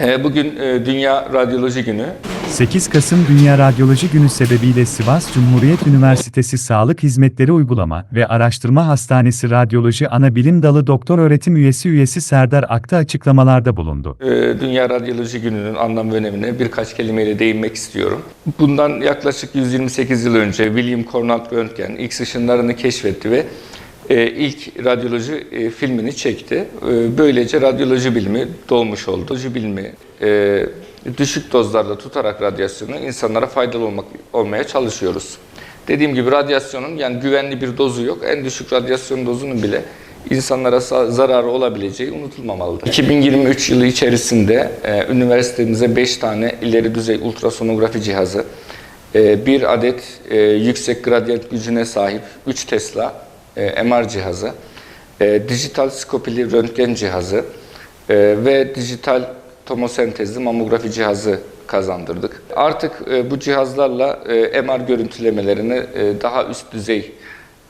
Ee, Bugün e, Dünya Radyoloji Günü. 8 Kasım Dünya Radyoloji Günü sebebiyle Sivas Cumhuriyet Üniversitesi Sağlık Hizmetleri Uygulama ve Araştırma Hastanesi Radyoloji Ana Bilim Dalı Doktor Öğretim Üyesi üyesi Serdar Akta açıklamalarda bulundu. Ee, Dünya Radyoloji Günü'nün anlam ve önemine birkaç kelimeyle değinmek istiyorum. Bundan yaklaşık 128 yıl önce William Conrad Röntgen X ışınlarını keşfetti ve e, ilk radyoloji e, filmini çekti. E, Böylece radyoloji bilimi doğmuş oldu. Radyoloji bilimi e, düşük dozlarda tutarak radyasyonu insanlara faydalı olmak olmaya çalışıyoruz. Dediğim gibi radyasyonun yani güvenli bir dozu yok. En düşük radyasyon dozunun bile insanlara sa- zararı olabileceği unutulmamalıdır. 2023 yılı içerisinde e, üniversitemize 5 tane ileri düzey ultrasonografi cihazı, e, bir adet e, yüksek gradiyent gücüne sahip 3 Tesla e, MR cihazı, e, dijital skopili röntgen cihazı e, ve dijital tomosentezli mamografi cihazı kazandırdık. Artık e, bu cihazlarla e, MR görüntülemelerini e, daha üst düzey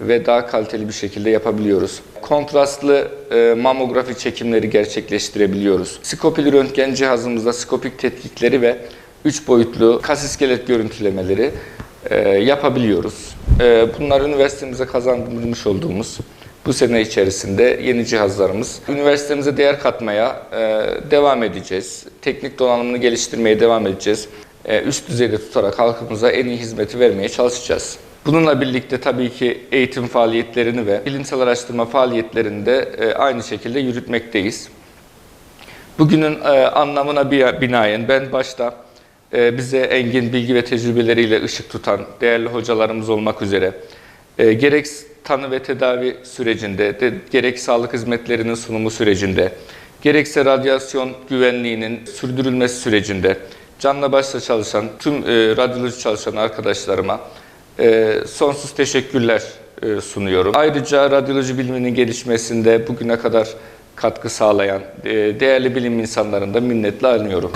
ve daha kaliteli bir şekilde yapabiliyoruz. Kontrastlı e, mamografi çekimleri gerçekleştirebiliyoruz. Skopili röntgen cihazımızda skopik tetkikleri ve 3 boyutlu kas iskelet görüntülemeleri e, yapabiliyoruz. E, bunlar üniversitemize kazandırmış olduğumuz bu sene içerisinde yeni cihazlarımız. Üniversitemize değer katmaya e, devam edeceğiz. Teknik donanımını geliştirmeye devam edeceğiz. E, üst düzeyde tutarak halkımıza en iyi hizmeti vermeye çalışacağız. Bununla birlikte tabii ki eğitim faaliyetlerini ve bilimsel araştırma faaliyetlerini de e, aynı şekilde yürütmekteyiz. Bugünün anlamına bi- binaen ben başta bize engin bilgi ve tecrübeleriyle ışık tutan değerli hocalarımız olmak üzere e, gerek tanı ve tedavi sürecinde, de, gerek sağlık hizmetlerinin sunumu sürecinde, gerekse radyasyon güvenliğinin sürdürülmesi sürecinde canla başla çalışan tüm e, radyoloji çalışan arkadaşlarıma e, sonsuz teşekkürler sunuyorum. Ayrıca radyoloji biliminin gelişmesinde bugüne kadar katkı sağlayan değerli bilim insanlarını da minnetle anıyorum.